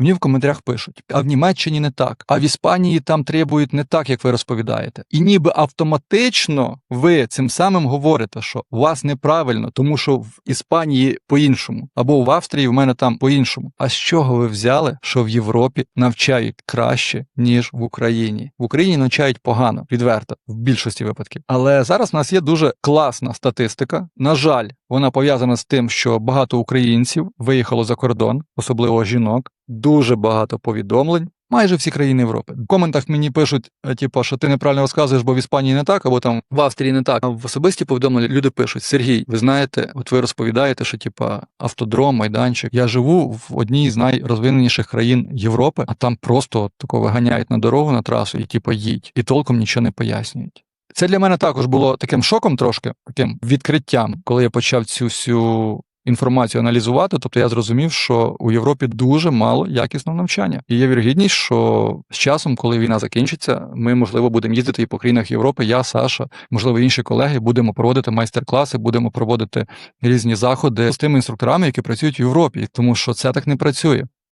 Мені в коментарях пишуть: а в Німеччині не так, а в Іспанії там требують не так, як ви розповідаєте. І ніби автоматично ви цим самим говорите, що у вас неправильно, тому що в Іспанії по-іншому, або в Австрії в мене там по-іншому. А з чого ви взяли, що в Європі навчають краще, ніж в Україні? В Україні навчають погано, відверто, в більшості випадків. Але зараз в нас є дуже класна статистика. На жаль, вона пов'язана з тим, що багато українців виїхало за кордон, особливо жінок. Дуже багато повідомлень. Майже всі країни Європи. В коментах мені пишуть, е, типу, що ти неправильно розказуєш, бо в Іспанії не так, або там в Австрії не так. А в особисті повідомлення люди пишуть: Сергій, ви знаєте, от ви розповідаєте, що типа автодром, майданчик. Я живу в одній з найрозвиненіших країн Європи, а там просто от тако виганяють на дорогу на трасу і типу їдь, і толком нічого не пояснюють. Це для мене також було таким шоком, трошки таким відкриттям, коли я почав цю всю інформацію аналізувати. Тобто я зрозумів, що у Європі дуже мало якісного навчання, і є вірогідність, що з часом, коли війна закінчиться, ми можливо будемо їздити і по країнах Європи. Я, Саша, можливо, інші колеги будемо проводити майстер-класи, будемо проводити різні заходи з тими інструкторами, які працюють в Європі, тому що це так не працює.